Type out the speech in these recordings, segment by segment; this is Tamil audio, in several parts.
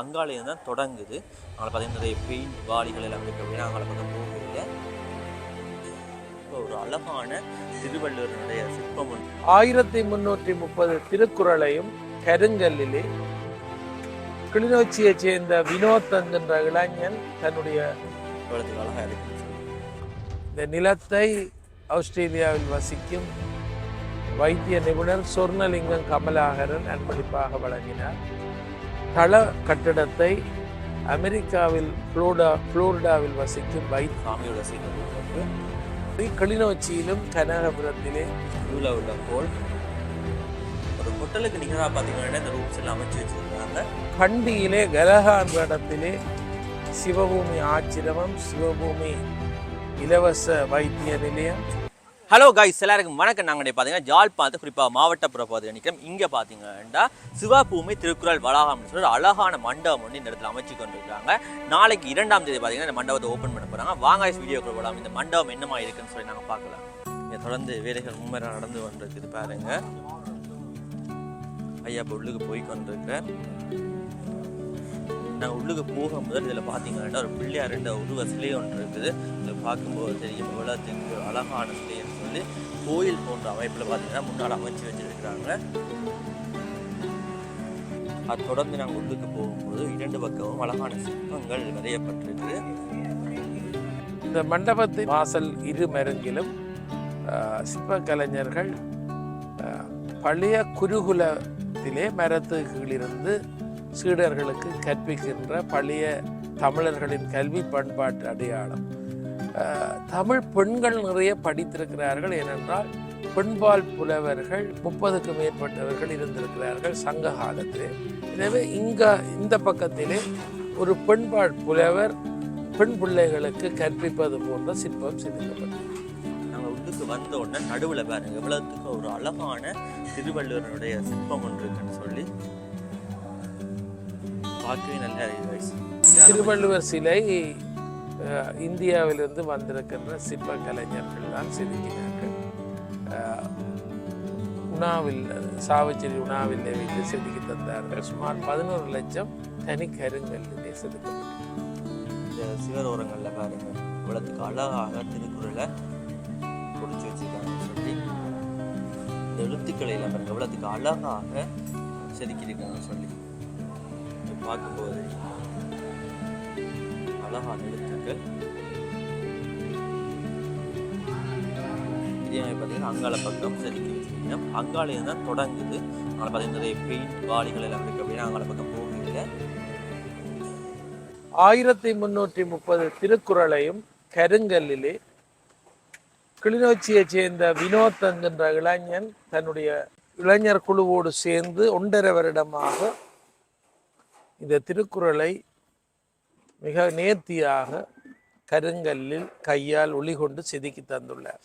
அங்காலேருந்து தான் தொடங்குது. அங்கே பார்த்தீங்கன்னா நிறைய பெயிண்ட் வாளிகள் எல்லாம் இருக்கு. அப்படின்னா அங்கே பக்கம் போகல ஒரு அழகான திருவள்ளுவருடைய சிற்பம் ஆயிரத்தி முன்னூற்றி முப்பது திருக்குறளையும் கருங்கல்லிலே கிளிநொச்சியைச் சேர்ந்த வினோத் என்கின்ற இளைஞன் தன்னுடைய இந்த நிலத்தை ஆஸ்திரேலியாவில் வசிக்கும் வைத்திய நிபுணர் சொர்ணலிங்கம் கமலாகரன் அன்பளிப்பாக வழங்கினார். தள கட்டிடத்தை அமெரிக்காவில் புளோடா புளோரிடாவில் வசிக்கும் வைத் சாமியோட சீக்கிரம் கிளிநொச்சியிலும் கனகபுரத்திலே இவ்வளோ உள்ள ஹோல் ஒரு ஹோட்டலுக்கு நிகராக பார்த்தீங்கன்னா இந்த ரூம்ஸ் எல்லாம் அமைச்சு வச்சுருக்காங்க. கண்டியிலே கலகான்ற இடத்திலே சிவபூமி ஆச்சிரமம் சிவபூமி இலவச வைத்திய நிலையம் ஹலோ கைஸ் எல்லாருக்கும் வணக்கம். நாங்கள் பார்த்தீங்கன்னா ஜாழ்ப்பாணத்து குறிப்பாக மாவட்டப்புற பகுதியில் நிற்கிறோம் இங்கே பார்த்தீங்கன்னா சிவபூமி திருக்குறள் வளாகம்னு சொல்லி ஒரு அழகான மண்டபம் வந்து இந்த இடத்துல அமைச்சு கொண்டிருக்காங்க நாளைக்கு இரண்டாம் தேதி பார்த்தீங்கன்னா இந்த மண்டபத்தை ஓப்பன் பண்ண போகிறாங்க வாங்க வீடியோக்குள்ள போகலாம் இந்த மண்டபம் என்னமா இருக்குன்னு சொல்லி நாங்கள் பார்க்கலாம். இங்கே தொடர்ந்து வேலைகள் மும்முறை நடந்து கொண்டிருக்குது பாருங்க. ஐயா இப்போ உள்ளுக்கு போய் கொண்டிருக்கிறேன். நாங்கள் உள்ளுக்கு போக முதல் இதில் பார்த்தீங்கன்னா ஒரு பிள்ளையார் ரெண்டு உருவ சிலை ஒன்று இருக்குது. இதில் பார்க்கும்போது தெரியும் எவ்வளோ அழகான சிலைன்னு வந்து கோயில் போன்ற அமைப்பில் பார்த்தீங்கன்னா முன்னால் அமைச்சு வச்சிருக்கிறாங்க. அது தொடர்ந்து நாங்கள் உள்ளுக்கு போகும்போது இரண்டு பக்கமும் அழகான சிற்பங்கள் வரையப்பட்டிருக்கு. இந்த மண்டபத்தின் வாசல் இரு மருங்கிலும் சிற்ப கலைஞர்கள் பழைய குருகுலத்திலே மரத்து கீழிருந்து சீடர்களுக்கு கற்பிக்கின்ற பழைய தமிழர்களின் கல்வி பண்பாட்டு அடையாளம். தமிழ் பெண்கள் நிறைய படித்திருக்கிறார்கள். ஏனென்றால் பெண்பால் புலவர்கள் முப்பதுக்கு மேற்பட்டவர்கள் இருந்திருக்கிறார்கள் சங்க காலத்திலே எனவே இங்க இந்த பக்கத்திலே ஒரு பெண்பால் புலவர் பெண் பிள்ளைகளுக்கு கற்பிப்பது போன்ற சிற்பம் செதுக்கப்பட்டது நாங்கள் உள்ளுக்கு வந்த உடனே நடுவில் பாருங்க எவ்வளவுத்துக்கு ஒரு அழகான திருவள்ளுவருடைய சிற்பம் ஒன்று இருக்குன்னு சொல்லி. பார்க்கவே நல்லா. திருவள்ளுவர் சிலை இந்தியாவிலிருந்து வந்திருக்கின்ற சிற்ப கலைஞர்கள் தான் செதுக்கினார்கள். உணாவில் சாவச்சேரி உணாவில் வைத்து செதுக்கி தந்தார்கள் சுமார் பதினோரு லட்சம் தனி கருங்கல்லிலே செதுக்கப்பட்டது இந்த சிவரோரங்களில் பாருங்க இவ்வளோத்துக்கு அழகாக திருக்குறளை பிடிச்சி வச்சிருக்காங்கன்னு சொல்லி இந்த எழுத்துக்களையில் எல்லாம் பாருங்க அழகாக செதுக்கியிருக்காங்கன்னு சொல்லி பார்க்கும்போது அழகான எழுத்துக்கள். இதே மாதிரி பார்த்தீங்கன்னா அங்காள பக்கம் செதுக்கி வச்சுருக்கீங்க அங்காளையும் தான் தொடங்குது. அங்கே பார்த்தீங்கன்னா நிறைய பெயிண்ட் வாளிகள் எல்லாம் இருக்குது அப்படின்னா அங்காள பக்கம் போகல ஆயிரத்தி முன்னூற்றி முப்பது திருக்குறளையும் கருங்கல்லிலே கிளிநொச்சியைச் சேர்ந்த வினோத் என்கின்ற இளைஞன் தன்னுடைய இளைஞர் குழுவோடு சேர்ந்து ஒன்றரை வருடமாக இந்த திருக்குறளை மிக நேர்த்தியாக கருங்கல்லில் கையால் ஒளி கொண்டு செதுக்கி தந்துள்ளார்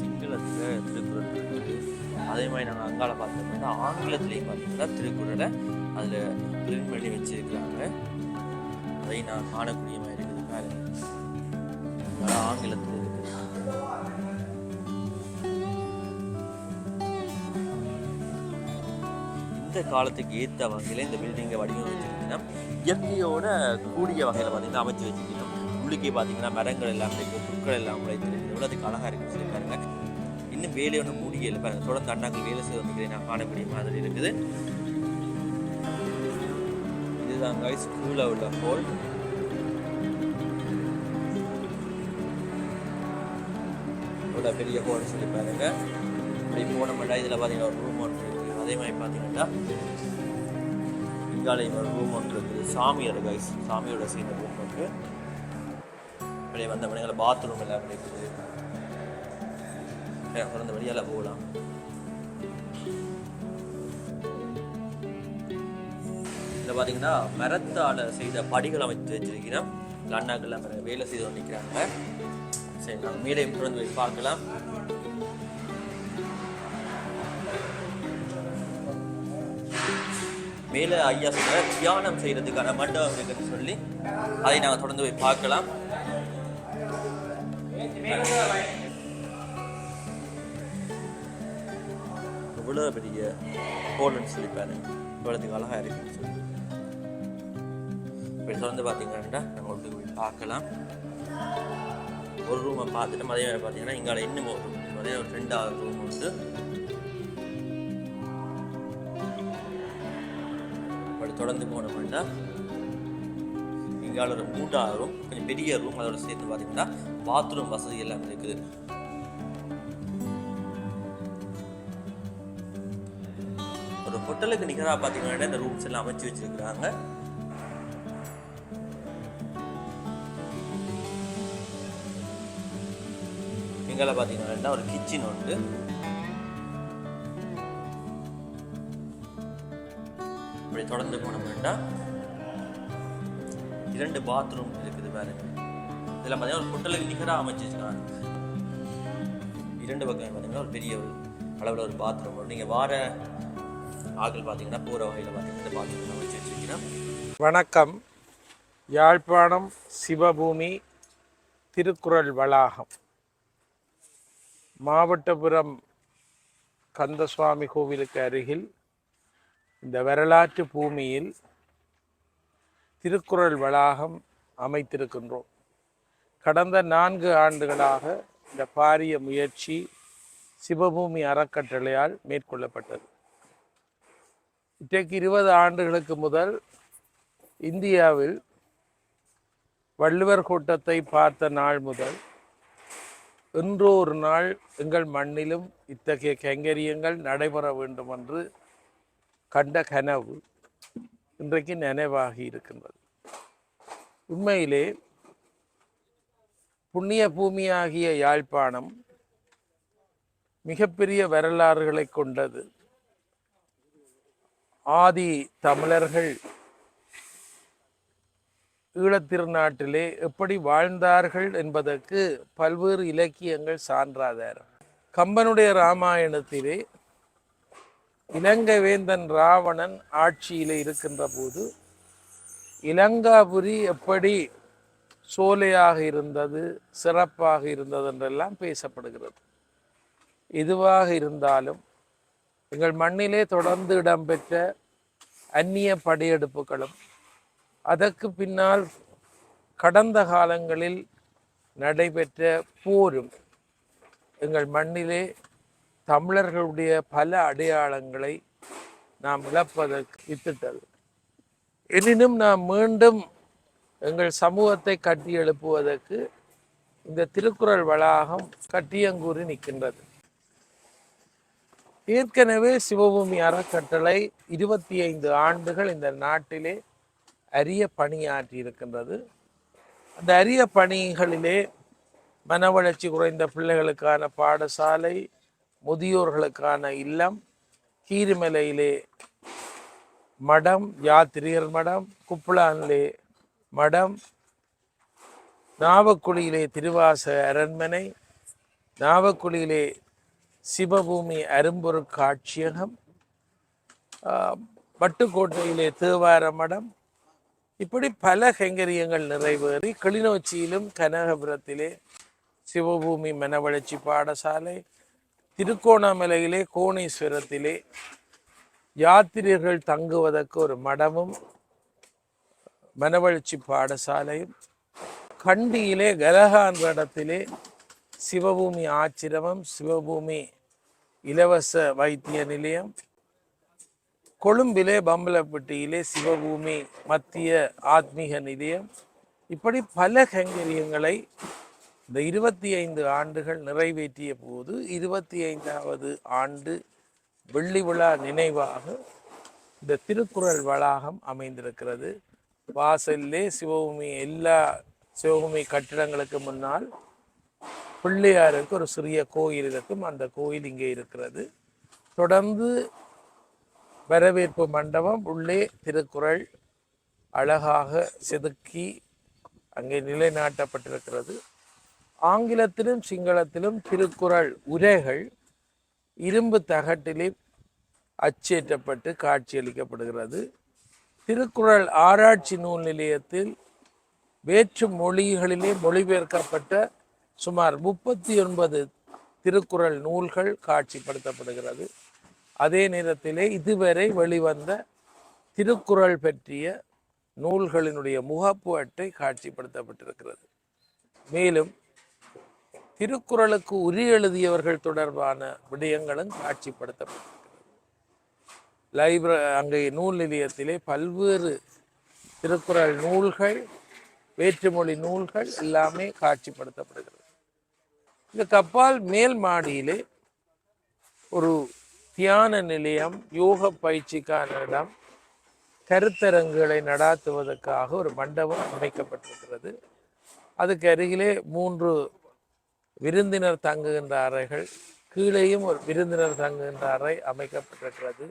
சிங்களத்தில் திருக்குறள் இருக்குது. அதே மாதிரி நாங்கள் அங்கால பார்த்தோம்னா ஆங்கிலத்துலேயும் பார்த்தீங்கன்னா திருக்குறளை அதில் பிரிண்ட் பண்ணி வச்சிருக்கிறாங்க. அதை நான் காணக்கூடிய மாதிரி இருக்குது பாருங்க. ஆங்கிலத்தில் இருக்குது இந்த காலத்துக்கு ஏற்ற வகையில் இந்த பில்டிங்கை பார்த்தீங்கன்னா இயற்கையோட கூடிய வகையில் பார்த்தீங்கன்னா அமைச்சு வச்சுக்கிட்டோம் உள்ளுக்கே பார்த்தீங்கன்னா மரங்கள் எல்லாம் இருக்குது புற்கள் எல்லாம் முளைத்திருக்கு எவ்வளோ அதுக்கு அழகாக இருக்குன்னு சொல்லி பாருங்க. இன்னும் வேலை ஒன்றும் முடியல பாருங்க. தொடர்ந்து அண்ணாக்கள் வேலை செய்து வந்துக்கிறேன் நான் காணக்கூடிய மாதிரி இருக்குது. இதுதான் கைஸ் கீழே உள்ள ஹோல் இவ்வளோ பெரிய ஹோல்னு சொல்லி பாருங்க. இப்படி போனோம்னா இதில் பார்த்தீங்கன்னா ஒரு ரூம் ஒன்று இருக்குது அதே மாதிரி பார்த்தீங்கன்னா காலை ரூம் ஒன்று இருக்குது சாமியோட கைஸ் சாமியோட சேர்ந்த ரூம் இருக்குது இப்படியே வந்த மணிகளை பாத்ரூம் எல்லாம் இருக்குது பிறந்த வழியால் போகலாம். இதில் பார்த்தீங்கன்னா மரத்தால் செய்த படிகள் அமைத்து வச்சிருக்கிறோம் அண்ணாக்கள்லாம் வேலை செய்து நிற்கிறாங்க சரி நாங்கள் மேலே தொடர்ந்து போய் பார்க்கலாம். மேலே ஐயா சொன்ன தியானம் செய்யறதுக்கான மண்டபம் இருக்குன்னு சொல்லி அதை நாங்கள் தொடர்ந்து போய் பார்க்கலாம். இவ்வளோ பெரிய ஹோல்னு சொல்லி பாருங்க இவ்வளோத்துக்கு அழகாக இருக்குன்னு சொல்லி. இப்படி தொடர்ந்து பார்த்தீங்கன்னா நம்ம விட்டு போய் பார்க்கலாம். ஒரு ரூமை பார்த்துட்டு மதியம் பார்த்தீங்கன்னா இங்கால இன்னும் ஒரு ரூம் ஒரு ரெண்டாவது ரூம் உண்டு. தொடர்ந்து போனோம்னா இங்கால ஒரு மூன்றாவது ரூம் கொஞ்சம் பெரிய ரூம் அதோட சேர்த்து பார்த்தீங்கன்னா பாத்ரூம் வசதி எல்லாம் இருக்குது. ஒரு ஹோட்டலுக்கு நிகராக பார்த்தீங்கன்னா இந்த ரூம்ஸ் எல்லாம் அமைச்சு வச்சிருக்கிறாங்க. இங்கே பார்த்தீங்கன்னா ஒரு கிச்சன் உண்டு. தொடர்ந்து போனோம்னா இரண்டு பாத்ரூம் இருக்குது பாருங்க இதில் பார்த்தீங்கன்னா ஒரு ஹோட்டலுக்கு நிகராக அமைச்சிருக்காங்க. இரண்டு பக்கம் பார்த்தீங்கன்னா ஒரு பெரிய ஒரு அளவில் ஒரு பாத்ரூம் வரும். நீங்கள் வார ஆக்கள் பார்த்தீங்கன்னா போகிற வகையில் பார்த்தீங்கன்னா பாத்ரூம் அமைச்சு வச்சுருக்கீங்கன்னா வணக்கம். யாழ்ப்பாணம் சிவபூமி திருக்குறள் வளாகம். மாவட்டபுரம் கந்தசுவாமி கோவிலுக்கு அருகில் இந்த வரலாற்று பூமியில் திருக்குறள் வளாகம் அமைத்திருக்கின்றோம். கடந்த நான்கு ஆண்டுகளாக இந்த பாரிய முயற்சி சிவபூமி அறக்கட்டளையால் மேற்கொள்ளப்பட்டது. இன்றைக்கு இருபது ஆண்டுகளுக்கு முதல் இந்தியாவில் வள்ளுவர் கூட்டத்தை பார்த்த நாள் முதல் இன்றோ ஒரு நாள் எங்கள் மண்ணிலும் இத்தகைய கைங்கரியங்கள் நடைபெற வேண்டும் என்று கண்ட கனவு இன்றைக்கு நினைவாகி இருக்கின்றது. உண்மையிலே புண்ணிய பூமியாகிய யாழ்ப்பாணம் மிகப்பெரிய வரலாறுகளை கொண்டது. ஆதி தமிழர்கள் ஈழத்திருநாட்டிலே எப்படி வாழ்ந்தார்கள் என்பதற்கு பல்வேறு இலக்கியங்கள் சான்றாதார் கம்பனுடைய ராமாயணத்திலே இலங்கை வேந்தன் ராவணன் ஆட்சியில் இருக்கின்ற போது இலங்காபுரி எப்படி சோலையாக இருந்தது சிறப்பாக இருந்தது என்றெல்லாம் பேசப்படுகிறது. எதுவாக இருந்தாலும் எங்கள் மண்ணிலே தொடர்ந்து இடம்பெற்ற அந்நிய படையெடுப்புகளும் அதற்கு பின்னால் கடந்த காலங்களில் நடைபெற்ற போரும் எங்கள் மண்ணிலே தமிழர்களுடைய பல அடையாளங்களை நாம் இழப்பதற்கு வித்திட்டது எனினும் நாம் மீண்டும் எங்கள் சமூகத்தை கட்டி எழுப்புவதற்கு இந்த திருக்குறள் வளாகம் கட்டியங்கூறி நிற்கின்றது. ஏற்கனவே சிவபூமி அறக்கட்டளை இருபத்தி ஐந்து ஆண்டுகள் இந்த நாட்டிலே அரிய பணியாற்றி இருக்கின்றது. அந்த அரிய பணிகளிலே மன வளர்ச்சி குறைந்த பிள்ளைகளுக்கான பாடசாலை முதியோர்களுக்கான இல்லம் கீரிமலையிலே மடம் யாத்திரியர் மடம் குப்பளானிலே மடம் நாவக்குழியிலே திருவாச அரண்மனை நாவக்குழியிலே சிவபூமி அரும்பொருள் காட்சியகம் ஆஹ், வட்டுக்கோட்டையிலே தேவார மடம். இப்படி பல கைங்கரியங்கள் நிறைவேறி கிளிநொச்சியிலும் கனகபுரத்திலே சிவபூமி மனவளர்ச்சி பாடசாலை திருக்கோணமலையிலே கோணேஸ்வரத்திலே யாத்திரிகர்கள் தங்குவதற்கு ஒரு மடமும் மனவளர்ச்சி பாடசாலையும் கண்டியிலே கலகா இடத்திலே சிவபூமி ஆச்சிரமம் சிவபூமி இலவச வைத்திய நிலையம் கொழும்பிலே பம்பலப்பட்டியிலே சிவபூமி மத்திய ஆத்மீக நிலையம். இப்படி பல கைங்கரியங்களை இந்த இருபத்தி ஐந்து ஆண்டுகள் நிறைவேற்றிய போது இருபத்தி ஐந்தாவது ஆண்டு வெள்ளி விழா நினைவாக இந்த திருக்குறள் வளாகம் அமைந்திருக்கிறது. வாசல்லே சிவபூமி எல்லா சிவபூமி கட்டிடங்களுக்கு முன்னால் பிள்ளையாருக்கு ஒரு சிறிய கோயில் இருக்கும். அந்த கோயில் இங்கே இருக்கிறது. தொடர்ந்து வரவேற்பு மண்டபம் உள்ளே திருக்குறள் அழகாக செதுக்கி அங்கே நிலைநாட்டப்பட்டிருக்கிறது. ஆங்கிலத்திலும் சிங்களத்திலும் திருக்குறள் உரைகள் இரும்பு தகட்டிலே அச்சேற்றப்பட்டு காட்சியளிக்கப்படுகிறது. திருக்குறள் ஆராய்ச்சி நூல் நிலையத்தில் வேற்று மொழிகளிலே மொழிபெயர்க்கப்பட்ட சுமார் முப்பத்தி ஒன்பது திருக்குறள் நூல்கள் காட்சிப்படுத்தப்படுகிறது. அதே நேரத்திலே இதுவரை வெளிவந்த திருக்குறள் பற்றிய நூல்களினுடைய முகப்பு அட்டை காட்சிப்படுத்தப்பட்டிருக்கிறது. மேலும் திருக்குறளுக்கு உரி எழுதியவர்கள் தொடர்பான விடயங்களும் காட்சிப்படுத்தப்பட்டிருக்கிறது. லைப்ர அங்கே நூல் நிலையத்திலே பல்வேறு திருக்குறள் நூல்கள் வேற்றுமொழி நூல்கள் எல்லாமே காட்சிப்படுத்தப்படுகிறது. இதுக்கு அப்பால் மேல் மாடியிலே ஒரு தியான நிலையம் யோக பயிற்சிக்கான இடம் கருத்தரங்குகளை நடாத்துவதற்காக ஒரு மண்டபம் அமைக்கப்பட்டிருக்கிறது. அதுக்கு அருகிலே மூன்று விருந்தினர் தங்குகின்ற அறைகள் கீழேயும் ஒரு விருந்தினர் தங்குகின்ற அறை அமைக்கப்பட்டிருக்கிறது.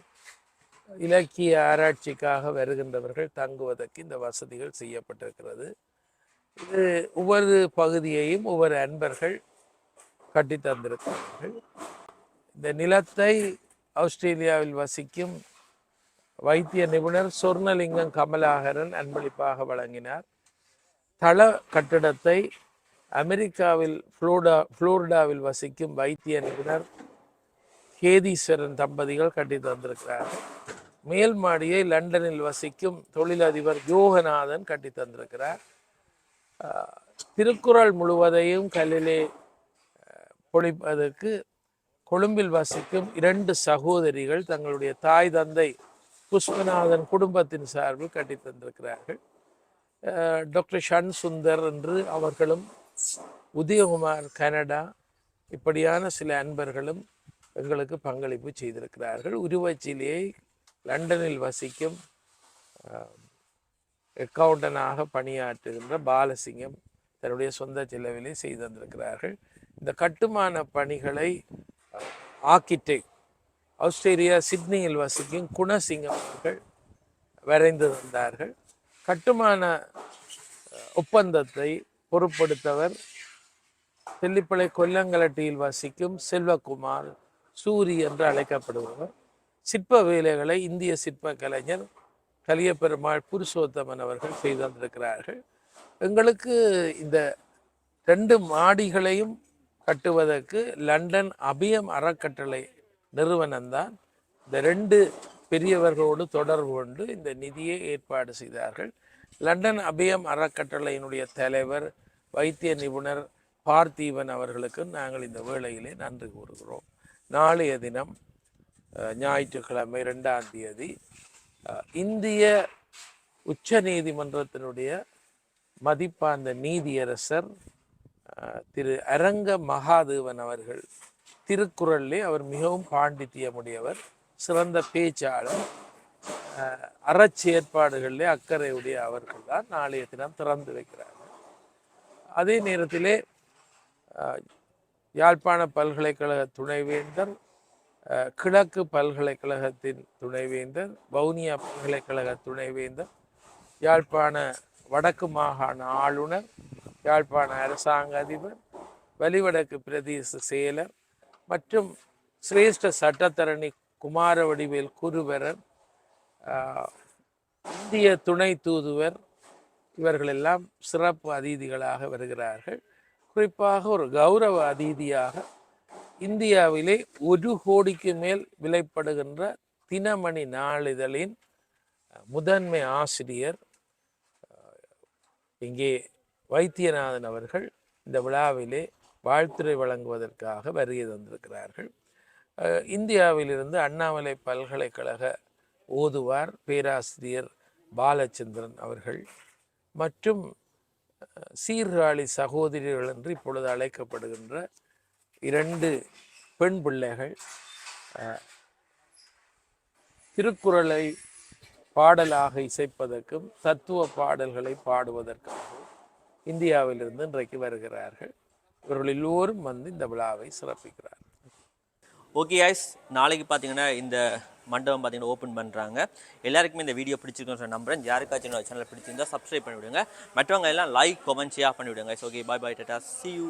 இலக்கிய ஆராய்ச்சிக்காக வருகின்றவர்கள் தங்குவதற்கு இந்த வசதிகள் செய்யப்பட்டிருக்கிறது. இது ஒவ்வொரு பகுதியையும் ஒவ்வொரு அன்பர்கள் கட்டி தந்திருக்கிறார்கள். இந்த நிலத்தை ஆஸ்திரேலியாவில் வசிக்கும் வைத்திய நிபுணர் சொர்ணலிங்கம் கமலாகரன் அன்பளிப்பாக வழங்கினார். தள கட்டிடத்தை அமெரிக்காவில் ஃப்ளோடா ஃப்ளோரிடாவில் வசிக்கும் வைத்திய நிபுணர் கேதீஸ்வரன் தம்பதிகள் கட்டி தந்திருக்கிறார் மேல் மாடியை லண்டனில் வசிக்கும் தொழிலதிபர் யோகநாதன் கட்டி தந்திருக்கிறார் திருக்குறள் முழுவதையும் கல்லிலே பொழிப்பதற்கு கொழும்பில் வசிக்கும் இரண்டு சகோதரிகள் தங்களுடைய தாய் தந்தை புஷ்பநாதன் குடும்பத்தின் சார்பில் கட்டி தந்திருக்கிறார்கள் டாக்டர் ஷன் சுந்தர் என்று அவர்களும் உதயகுமார் கனடா இப்படியான சில அன்பர்களும் எங்களுக்கு பங்களிப்பு செய்திருக்கிறார்கள். உருவச்சிலேயே லண்டனில் வசிக்கும் அக்கவுண்டனாக பணியாற்றுகின்ற பாலசிங்கம் தன்னுடைய சொந்த செலவிலே செய்து வந்திருக்கிறார்கள். இந்த கட்டுமான பணிகளை ஆர்கிடெக்ட் ஆஸ்திரேலியா சிட்னியில் வசிக்கும் குணசிங்கம் அவர்கள் வரைந்து தந்தார்கள் கட்டுமான ஒப்பந்தத்தை பொறுப்படுத்தவர் தெல்லிப்பளை கொல்லங்கலட்டியில் வசிக்கும் செல்வகுமார் சூரி என்று அழைக்கப்படுபவர். சிற்ப வேலைகளை இந்திய சிற்ப கலைஞர் கலியபெருமாள் புருஷோத்தமன் அவர்கள் செய்து வந்திருக்கிறார்கள். எங்களுக்கு இந்த ரெண்டு மாடிகளையும் கட்டுவதற்கு லண்டன் அபியம் அறக்கட்டளை நிறுவனம்தான். இந்த ரெண்டு பெரியவர்களோடு தொடர்பு கொண்டு இந்த நிதியை ஏற்பாடு செய்தார்கள். லண்டன் அபியம் அறக்கட்டளையினுடைய தலைவர் வைத்திய நிபுணர் பார்த்தீவன் அவர்களுக்கு நாங்கள் இந்த வேளையிலே நன்றி கூறுகிறோம். நாளைய தினம் ஞாயிற்றுக்கிழமை ரெண்டாம் தேதி இந்திய உச்ச நீதிமன்றத்தினுடைய மதிப்பார்ந்த நீதியரசர் திரு அரங்க மகாதேவன் அவர்கள் திருக்குறளிலே அவர் மிகவும் பாண்டித்தியமுடையவர் சிறந்த பேச்சாளர் அஹ், அறச்செயற்பாடுகளிலே அக்கறையுடைய அவர்கள் தான் நாளைய தினம் திறந்து வைக்கிறார். அதே நேரத்திலே யாழ்ப்பாண பல்கலைக்கழக துணைவேந்தர் கிழக்கு பல்கலைக்கழகத்தின் துணைவேந்தர் வவுனியா பல்கலைக்கழக துணைவேந்தர் யாழ்ப்பாண வடக்கு மாகாண ஆளுநர் யாழ்ப்பாண அரசாங்க அதிபர் வலிவடக்கு பிரதேச செயலர் மற்றும் சிரேஷ்ட சட்டத்தரணி குமாரவடிவேல் குருவரர் இந்திய துணை தூதுவர் இவர்களெல்லாம் சிறப்பு அதிதிகளாக வருகிறார்கள். குறிப்பாக ஒரு கௌரவ அதிதியாக இந்தியாவிலே ஒரு கோடிக்கு மேல் விலைப்படுகின்ற தினமணி நாளிதழின் முதன்மை ஆசிரியர் இங்கே வைத்தியநாதன் அவர்கள் இந்த விழாவிலே வாழ்த்துரை வழங்குவதற்காக வருகை தந்திருக்கிறார்கள். இந்தியாவிலிருந்து அண்ணாமலை பல்கலைக்கழக ஓதுவார் பேராசிரியர் பாலச்சந்திரன் அவர்கள். மற்றும் சீர்காழி சகோதரிகள் என்று இப்பொழுது அழைக்கப்படுகின்ற இரண்டு பெண் பிள்ளைகள். அஹ், திருக்குறளை பாடலாக இசைப்பதற்கும் தத்துவ பாடல்களை பாடுவதற்காகவும் இந்தியாவிலிருந்து இன்றைக்கு வருகிறார்கள். இவர்கள் எல்லோரும் வந்து இந்த விழாவை சிறப்பிக்கிறார்கள். ஓகே ஐஸ் நாளைக்கு பார்த்தீங்கன்னா இந்த மண்டபம் பார்த்தீங்கன்னா ஓப்பன் பண்ணுறாங்க எல்லாருக்குமே இந்த வீடியோ பிடிச்சிருக்கோம் சொல்லி நம்புறேன். யாருக்காச்சும் என்னோட சேனல் பிடிச்சிருந்தா சப்ஸ்கிரைப் பண்ணி விடுங்க மற்றவங்க எல்லாம் லைக் கமெண்ட் ஷேர் பண்ணிவிடுங்க okay bye bye tata see you